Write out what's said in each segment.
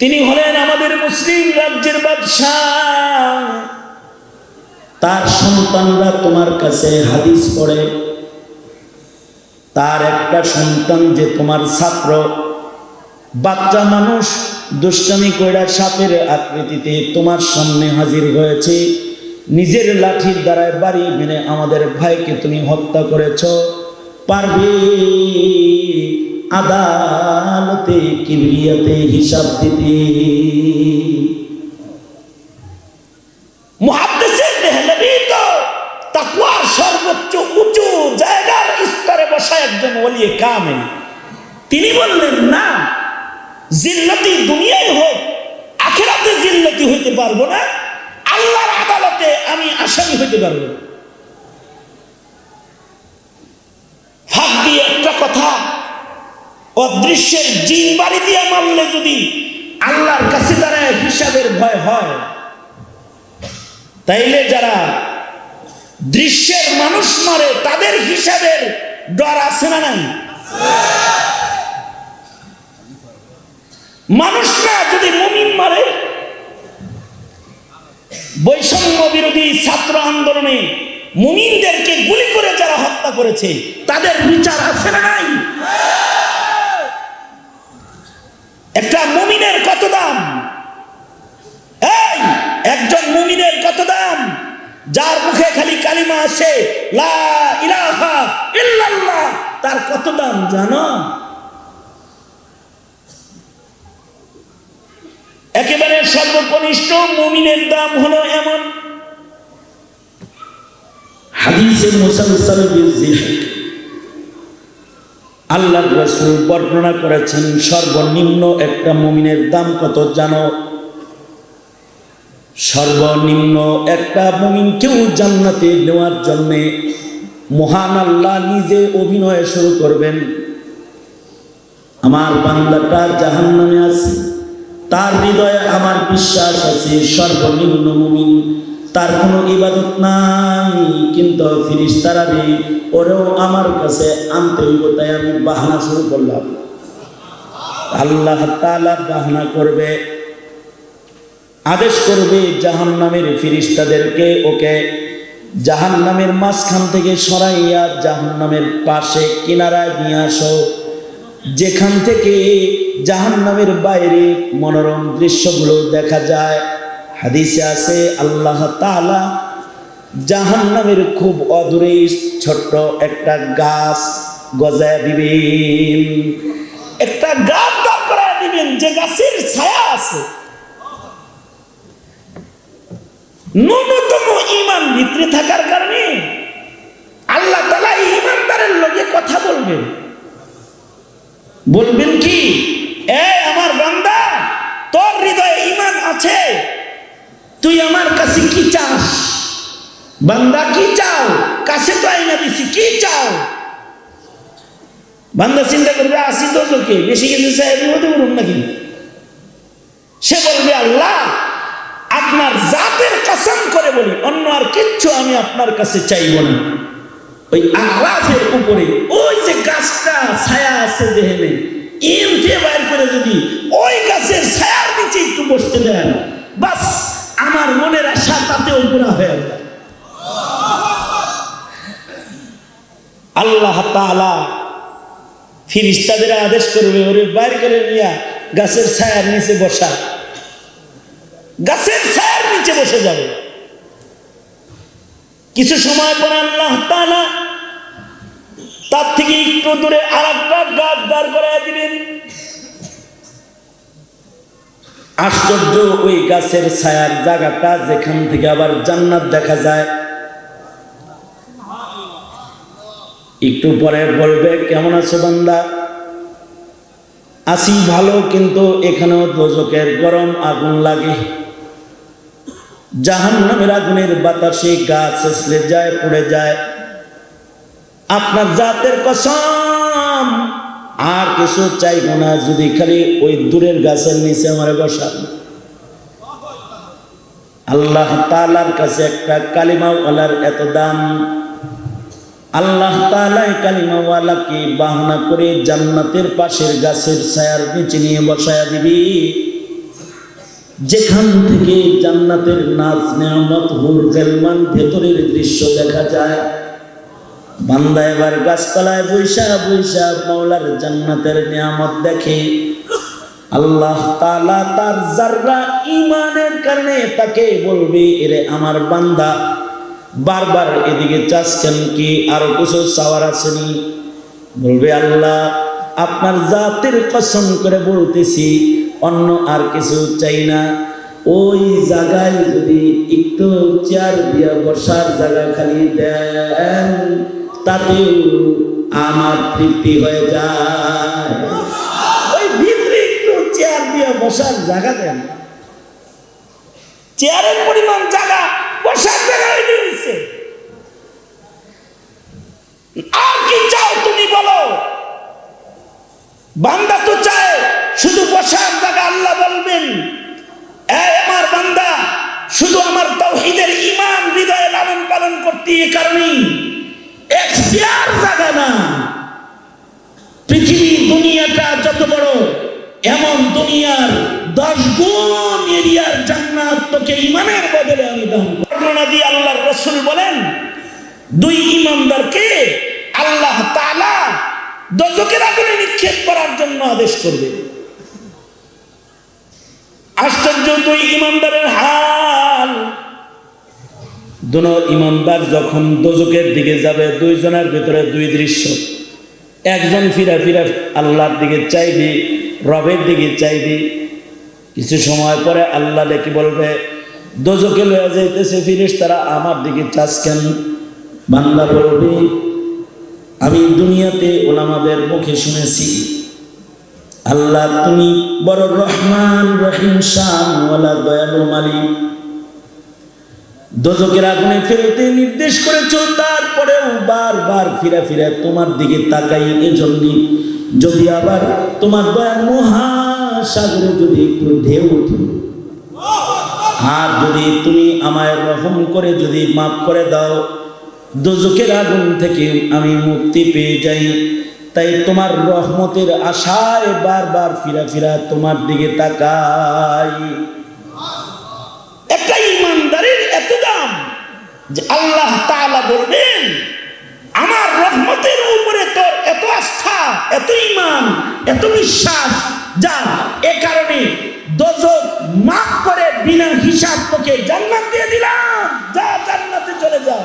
তিনি হলেন আমাদের মুসলিম রাজ্যের বাদশাহ। তার সন্তানরা তোমার কাছে হাদিস পড়ে। তার একটা সন্তান যে তোমার ছাত্র, বাচ্চা মানুষ, দুষ্টামি কইরা সাপের আকৃতিতে তোমার সামনে হাজির হয়েছে। নিজের লাঠির দ্বারায় বাড়ি মেনে আমাদের ভাইকে তুমি হত্যা করেছ। পারবে? আদালতে, কিবরিয়াতে হিসাব দিতে। সর্বোচ্চ উঁচু জায়গার স্তরে তিনি না জিল্লতি হোক, আখেরাতে জিল্লতি হইতে পারব না আদালতে আমি হইতে পারব একটা কথা অদৃশ্যের জিন বাড়ি দিয়ে মারলে যদি আল্লাহর কাছে দাঁড়ায় হিসাবের ভয় হয়, তাইলে যারা দৃশ্যের মানুষ মারে, তাদের হিসাবের ডর আছে না নাই? মানুষরা যদি মুমিন মারে, বৈষম্য বিরোধী ছাত্র আন্দোলনে মুমিনদেরকে গুলি করে যারা হত্যা করেছে, তাদের বিচার আছে না নাই? একটা মুমিনের কত দাম? এই, একজন মুমিনের কত দাম? যার মুখে খালি কালিমা ইল্লাল্লাহ, তার কত দাম জানো? একেবারে সর্বকনিষ্ঠ মুমিনের দাম হলো এমন। হাদিসে মুসালসাল বিজিহক আল্লাহ রসুল বর্ণনা করেছেন, সর্বনিম্ন একটা মুমিনের দাম কত জানো? সর্বনিম্ন একটা মুমিনকেও জান্নাতে নেওয়ার জন্যে মহান আল্লাহ নিজে অভিনয় শুরু করবেন। আমার বান্দাটা জাহান নামে আছে, তার হৃদয়ে আমার বিশ্বাস আছে, সর্বনিম্ন মুমিন তার কোনো ইবাদত নাই। কিন্তু ফিরিস তারা নেই ওরেও আমার কাছে আনতে হইব, তাই আমি বাহানা শুরু করলাম। আল্লাহ তালা বাহানা করবে, আদেশ করবে জাহান নামের ফিরিস্তাদেরকে, ওকে জাহান নামের মাঝখান থেকে সরাইয়া জাহান নামের পাশে কিনারায় নিয়ে আসো। যেখান থেকে জাহান নামের বাইরে মনোরম দৃশ্যগুলো দেখা যায়। হাদিসে আছে, আল্লাহ তালা জাহান নামের খুব অদূরে ছোট্ট একটা গাছ গজায় দিবেন। একটা গাছ দাঁড় দিবেন, যে গাছের ছায়া আছে। ন্যূনতম ইমান ভিতরে থাকার কারণে আল্লাহ তালা ইমানদারের লোকে কথা বলবেন। বলবেন কি, এ আমার বান্দা, তোর হৃদয়ে ইমান আছে তুই আমার কাছে কি চাস? বান্দা কি চাও? কাছে তো আইনা দিছি, কি চাও? বান্দা চিন্তা করবে, আসি চোখে, বেশি কিছু পারুন নাকি? সে বলবে, আল্লাহ, আপনার জাতের কসম করে বলি, অন্য আর কিচ্ছু আমি আপনার কাছে চাইব না। ওই আরাফের উপরে, ওই যে গাছটা ছায়া আছে যেহেনে ইম দিয়ে বাইর করে যদি ওই গাছের ছায়ার নিচে একটু বসতে দেন, বাস আমার মনের আশা তাতেও পুরা হয়ে যায়। আল্লাহ তাআলা ফিরিস্তাদের আদেশ করবে, ওরে বাইর করে নিয়া গাছের ছায়ার নিচে বসা। গাছের ছায়ার নিচে বসে যাবে। কিছু সময় পর আল্লাহ তাআলা তার থেকে একটু দূরে আর একটা গাছ দাঁড় করাই দিবেন। আশ্চর্য ওই গাছের ছায়ার জায়গাটা যেখান থেকে আবার জান্নাত দেখা যায়। একটু পরে বলবে, কেমন আছো বান্দা? আসি ভালো, কিন্তু এখানেও দোজকের গরম আগুন লাগে। জাহান নামের আগুনের বাতাসে গাছ যায়, পড়ে যায়। আপনার জাতের কসম আর কিছু চাইব না, যদি খালি ওই দূরের গাছের নিচে আমার বসান। আল্লাহ তালার কাছে একটা কালিমাওয়ালার এত দাম। আল্লাহ তালাই কালিমাওয়ালাকে বাহনা করে জান্নাতের পাশের গাছের ছায়ার নিচে নিয়ে বসায়া দিবি? যেখান থেকে জান্নাতের নাচ নেয়ামত হুর গেলমান ভেতরের দৃশ্য দেখা যায় বান্দা এবার গাছপালায় বৈশা বৈশা মাওলার জান্নাতের নিয়ামত দেখে। আল্লাহ তালা তার জাররা ইমানের কারণে তাকে বলবে, এরে আমার বান্দা, বারবার এদিকে চাচ্ছেন কি? আরও কিছু চাওয়ার আসেনি বলবে, আল্লাহ, আপনার জাতের কসম করে বলতেছি, অন্য আর কিছু চাই না। ওই জায়গায় যদি একটু চেয়ার দিয়া বসার জায়গা খালি দেন। তাতেও আমার তৃপ্তি হয়ে যায়। ওই ভিতরে একটু চেয়ার দিয়ে বসার জায়গা দেন। চেয়ারের পরিমাণ জায়গা বসার জায়গা আর কি চাও তুমি বলো? বান্দা তো চায় শুধু বসার জায়গা আল্লাহ বলবেন। আমার বান্দা, শুধু আমার তৌহিদের ইমান হৃদয়ে লালন পালন করতে এ কারণেই আল্লাহর রসুল বলেন, দুই ইমানদারকে আল্লাহ আগুনে নিক্ষেপ করার জন্য আদেশ করবে। আশ্চর্য দুই ইমানদারের হাল দুনো ইমানদার যখন দোজকের দিকে যাবে, দুইজনের ভিতরে দুই দৃশ্য। একজন ফিরা ফিরা আল্লাহর দিকে চাইবে, রবের দিকে চাইবে। কিছু সময় পরে আল্লাহ ডেকে বলবে দোজকে লয়ে যাইতেছে ফিরিস তারা আমার দিকে চাস কেন বান্দা বলবে, আমি দুনিয়াতে ওলামাদের মুখে শুনেছি। আল্লাহ তুমি বড় রহমান, রহিম ওয়ালা দয়ালু, মালিক। দোজকের আগুনে ফেলতে নির্দেশ করেছ, তারপরেও বারবার ফিরা ফিরা তোমার দিকে তাকাই এজন্য যদি আবার তোমার দয়ার মহাসাগরে যদি একটু ঢেউ উঠে আর যদি তুমি আমায় রহম করে যদি মাফ করে দাও দোজকের আগুন থেকে আমি মুক্তি পেয়ে যাই। তাই তোমার রহমতের আশায় বারবার ফিরা ফিরা তোমার দিকে তাকাই একটা ইমানদারের এত দাম যে আল্লাহ তাআলা বলবেন আমার রহমতের উপরে তোর এত আস্থা, এত ইমান এত বিশ্বাস, যা এ কারণে দোজক মাফ করে বিনা হিসাব তোকে জান্নাত দিয়ে দিলাম। যা জান্নাতে চলে যা।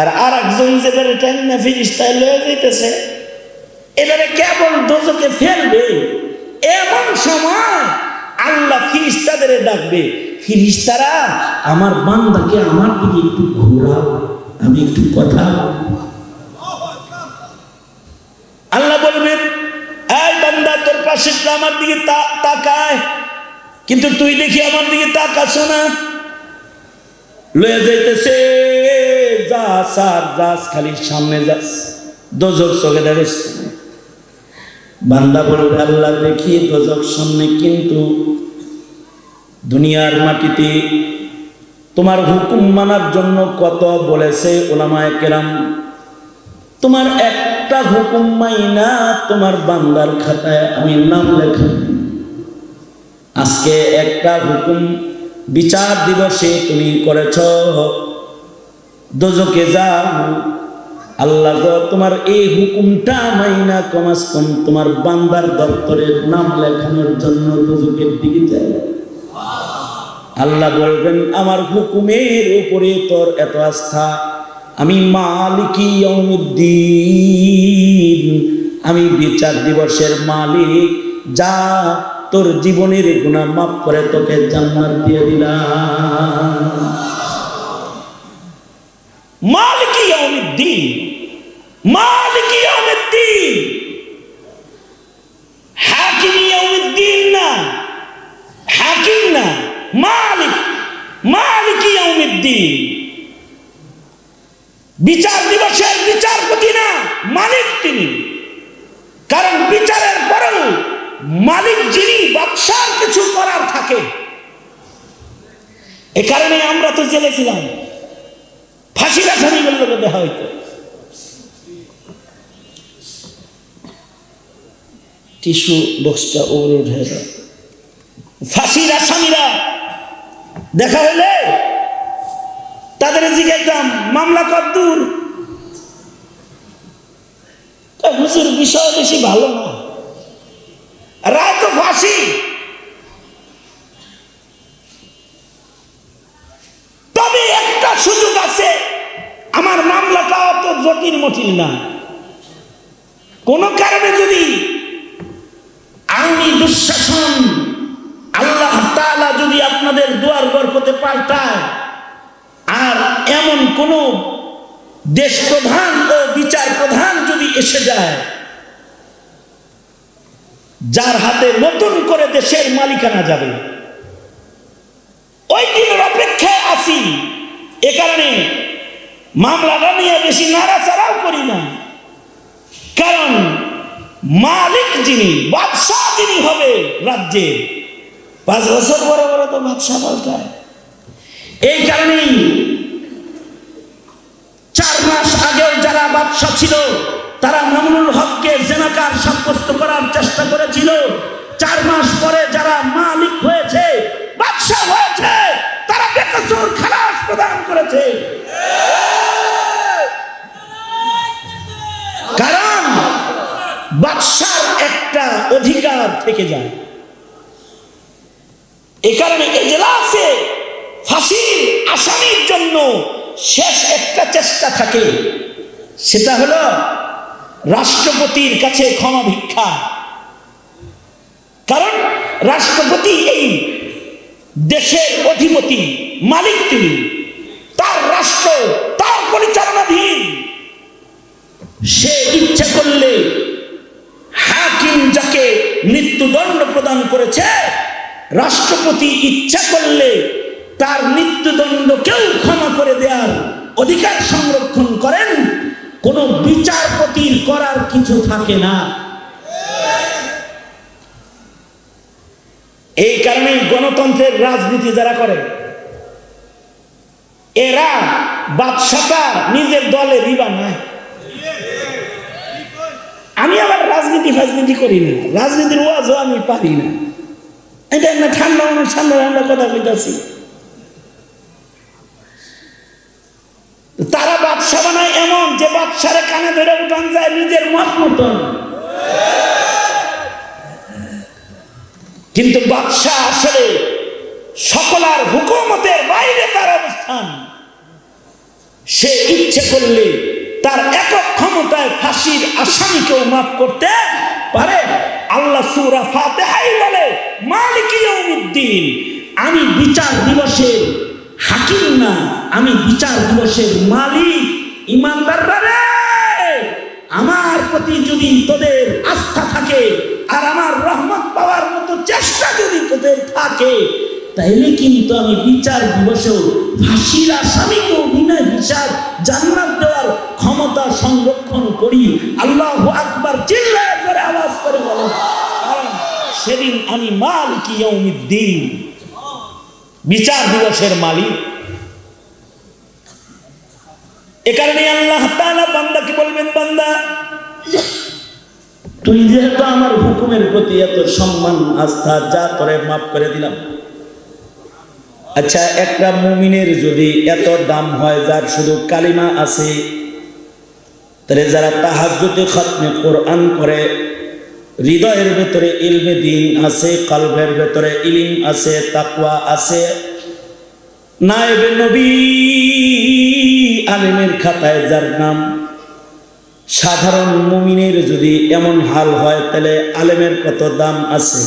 আর আর একজন যেবারে টাইমনা ফিরিস্তায় লয়ে যাইতেছে এবারে কেবল দোজকে ফেলবে, এমন সময় আল্লাহ ফিরিস্তাদের ডাকবে ফিরিস্তারা, আমার বান্দাকে আমার দিকে একটু ঘোরাও, আমি একটু কথা আল্লাহ বলবেন, এই বান্দা, তোর পাশে আমার দিকে তাকায়। কিন্তু তুই দেখি আমার দিকে তাকাছ না। লয়ে যাইতেছে যাস আর যাস খালি সামনে যাস দোজক চোখে দেখাস। বান্দা বলবে, আল্লাহ দেখি দোজক সামনে কিন্তু দুনিয়ার মাটিতে তোমার হুকুম মানার জন্য কত বলেছে ওলামায় কেরাম? তোমার একটা হুকুম মাইনা তোমার বান্দার খাতায় আমি নাম লেখা। আজকে একটা হুকুম বিচার দিবসে তুমি করেছ। দোজকে যাও। আল্লাহ তোমার এই হুকুমটা মাইনা কমাস কম তোমার বান্দার দপ্তরের নাম লেখানোর জন্য দোজকের দিকে যায়। আল্লাহ বলবেন, আমার হুকুমের উপরে তোর এত আস্থা। আমি মালিকি ইয়াউমুদ্দিন। আমি বিচার দিবসের মালিক। যা তোর জীবনের গুণা মাফ করে তোকে জান্নাত দিয়ে দিলাম। মালিকি ইয়াউমুদ্দিন। মালিকি ইয়াউমুদ্দিন। হাকিম ইয়াউমুদ্দিন না। হাকিম না। মালিক মালিক ইয়াউমিদ্দিন। বিচার দিবসের বিচারপতি না, মালিক তিনি। কারণ বিচারের পরেও মালিক যিনি, বাদশার কিছু করার থাকে। এ কারণে আমরা তো জেলে ছিলাম ফাঁসির আসামি বললে দেখা হইতো টিস্যু বক্সটা ওর উঠে ফাঁসির আসামিরা দেখা হলে তাদের জিজ্ঞাইতাম মামলা কদ্দূর কয়, হুজুর বিষয় বেশি ভালো না। রায় তো ফাঁসি। তবে একটা সুযোগ আছে আমার মামলাটা অত জটিল মঠিল না। কোন কারণে যদি আইনি দুঃশাসন আল্লাহ তাআলা যদি আপনাদের দুয়ার বরকতে পাল্টায়, আর এমন কোন দেশ প্রধান ও বিচার প্রধান যদি এসে যায়, যার হাতে নতুন করে দেশের মালিকানা যাবে। ওই দিনের অপেক্ষায় আছি। এ কারণে মামলাটা নিয়ে বেশি নাড়াচাড়াও করি না। কারণ মালিক যিনি, বাদশাহ যিনি হবে রাজ্যের। পাঁচ বছর পরে পরে তো বাদশাহ পাল্টায়। এই কারণেই চার মাস আগেও যারা বাদশাহ ছিল, তারা মামুনুল হককে জেনাকার সাব্যস্ত করার চেষ্টা করেছিল। চার মাস পরে যারা মালিক হয়েছে, বাদশাহ হয়েছে, তারা বেকসুর খালাস প্রদান করেছে। কারণ বাদশার একটা অধিকার থেকে যায়। এ কারণে এজলাসে ফাঁসির আসামির জন্য শেষ একটা চেষ্টা থাকে। সেটা হলো রাষ্ট্রপতির কাছে ক্ষমা ভিক্ষা। কারণ রাষ্ট্রপতি এই দেশের অধিপতি, মালিক তিনি। তার রাষ্ট্র, তার পরিচালনাধীন। সে ইচ্ছা করলে হাকিম যাকে মৃত্যুদণ্ড প্রদান করেছে রাষ্ট্রপতি ইচ্ছা করলে তার মৃত্যুদণ্ডকেও ক্ষমা করে দেওয়ার অধিকার সংরক্ষণ করেন, কোন বিচারপতির করার কিছু থাকে না। এই কারণে গণতন্ত্রের রাজনীতি যারা করে, এরা বাদশাটা নিজের দলে রিবা নাই। আমি আবার রাজনীতি ফাজনীতি করি না রাজনীতির ওয়াজও আমি পারি না। এটা না ঠান্ডা মানুষ ঠান্ডা ঠান্ডা কথা কইতাছি। তারা বাদশা বানায় এমন যে বাদশারে কানে ধরে উঠান যায় নিজের মত মতন। কিন্তু বাদশাহ আসলে সকলার হুকুমতের বাইরে তার অবস্থান। সে ইচ্ছে করলে তার একক ক্ষমতায় ফাঁসির আসামিকেও মাফ করতে পারে। আল্লাহ সুরা ফাতেহাই বলে, মালিক ইয়ৌমিদ্দিন আমি বিচার দিবসের হাকিম না, আমি বিচার দিবসের মালিক, ইমানদাররা রে। আমার প্রতি যদি তোদের আস্থা থাকে, আর আমার রহমত পাওয়ার মতো চেষ্টা যদি তোদের থাকে তাইলে কিন্তু আমি বিচার দিবসেও ফাঁসির আসামিকেও বিনা হিসাব জান্নাত দেওয়ার ক্ষমতা সংরক্ষণ করি। আল্লাহ আকবার চিল্লায় করে আওয়াজ করে বলো, কারণ সেদিন আমি মালিক ইয়ৌমিদ্দিন বিচার দিবসের মালিক। এ কারণে আল্লাহ তাআলা বান্দাকে বলবেন, বান্দা, তুই যেহেতু আমার হুকুমের প্রতি এত সম্মান, আস্থা, যা তোরে মাফ করে দিলাম আচ্ছা একটা মুমিনের যদি এত দাম হয়, যার শুধু কালিমা আছে, তাহলে যারা তাহাজ্জুদে খতমে কোরআন করে, হৃদয়ের ভেতরে ইলমে দিন আছে, কলবের ভেতরে ইলিম আছে, তাকওয়া আছে, নায়েবে নবী আলেমের খাতায় যার নাম, সাধারণ মুমিনের যদি এমন হাল হয়, তাহলে আলেমের কত দাম আছে?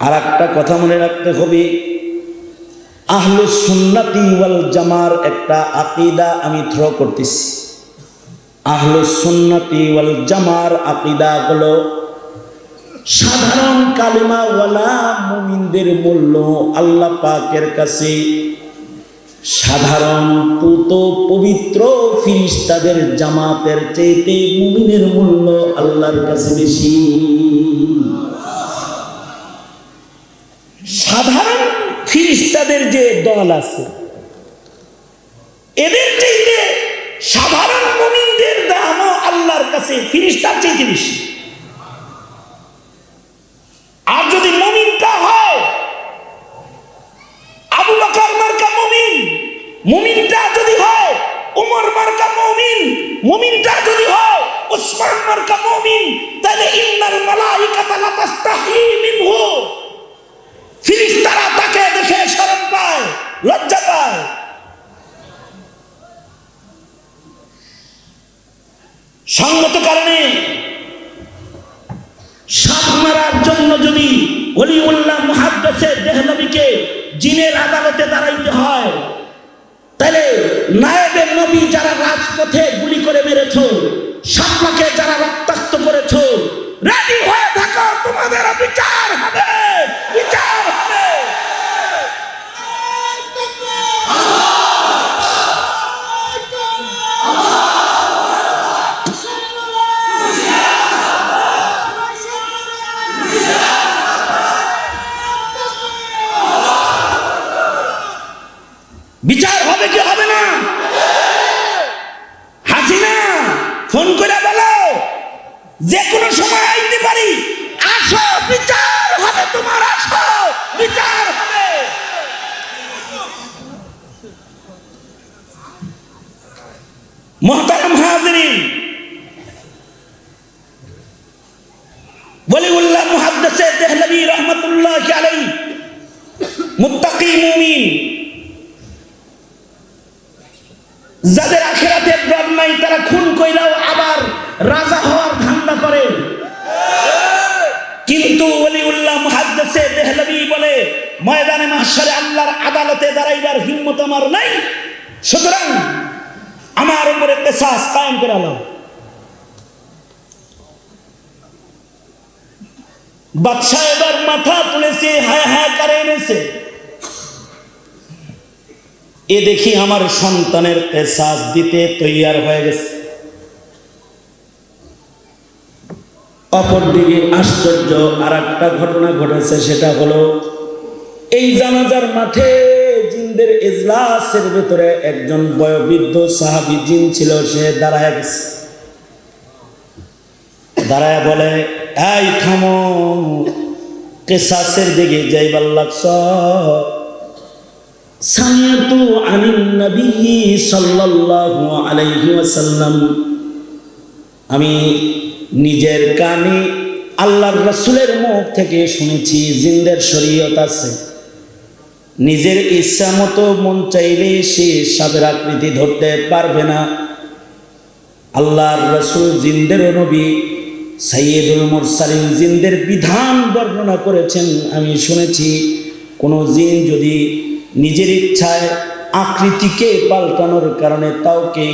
আর একটা কথা মনে রাখতে হবে আহলু সুন্নাতি ওয়াল জামার একটা আকিদা আমি থ্র করতেছি। আহলু সুন্নাতি ওয়াল জামার আকিদা হলো, সাধারণ কালিমা ওয়ালা মুমিনদের মূল্য আল্লাহ পাকের কাছে সাধারণ পুত পবিত্র ফিরিস্তাদের জামাতের চাইতে মুমিনের মূল্য আল্লাহর কাছে বেশি। সাধারণ খ্রিস্টাদের যে দল আছে। এদের চাইতে সাধারণ মমিনদের দামও আল্লাহর কাছে ফিরিস্তার চাইতে বেশি? আর যদি মমিনটা মমিন মমিনটা যদি হয়, উমর মমিন যদি হয় তাহলে ফিরিস্তারা তাকে দেখে শরম পায়, লজ্জা পায়। সঙ্গত কারণে সাপ মারার জন্য যদি অলিউল্লাহ মুহাদ্দাসের দেহনবীকে জিনের আদালতে দাঁড়াইতে হয়, তাহলে নায়েবে নবী যারা রাজপথে গুলি করে মেরেছ ওলিউল্লাহ মুহাদ্দিসে দেহলভী রহমতুল্লাহ যাদের আখেরাতের ডর নাই, তারা খুন কইরাও আবার রাজা হওয়ার ধান্দা করে। কিন্তু বলে, ময়দানে মাহশারে আল্লাহর আদালতে দাঁড়াইবার হিম্মত আমার নাই। সুতরাং আমার উপরে কেসাস কায়েম করে বাদশাহ এবার মাথা তুলেছে, হায় হায় করে এনেছে। এ দেখি আমার সন্তানের পেশাজ দিতে তৈয়ার হয়ে গেছে। অপরদিকে আশ্চর্য আর একটা ঘটনা ঘটেছে, সেটা হলো, এই জানাজার মাঠে জিনদের ইজলাসের ভেতরে একজন বয়োবৃদ্ধ সাহাবি জিন ছিল, সে দাঁড়ায় গেছে। দাঁড়ায় বলে এই থামো। কেসাসের দিকে যাইবার লাগছ। সামিয়াতু আনিন নবী সাল্লাল্লাহু আলাইহি ওয়াসাল্লাম। আমি নিজের কানে আল্লাহর রাসূলের মুখ থেকে শুনেছি, জিন্দের শরীয়ত আছে। নিজের ইচ্ছা মতো মন চাইলে সে সাপের আকৃতি ধরতে পারবে না। আল্লাহর রসুল জিন্দের নবী সাইয়েদুল মুরসালিন জিনদের বিধান বর্ণনা করেছেন। আমি শুনেছি, কোনো জিন যদি নিজের ইচ্ছায় আকৃতিকে পাল্টানোর কারণে কাউকে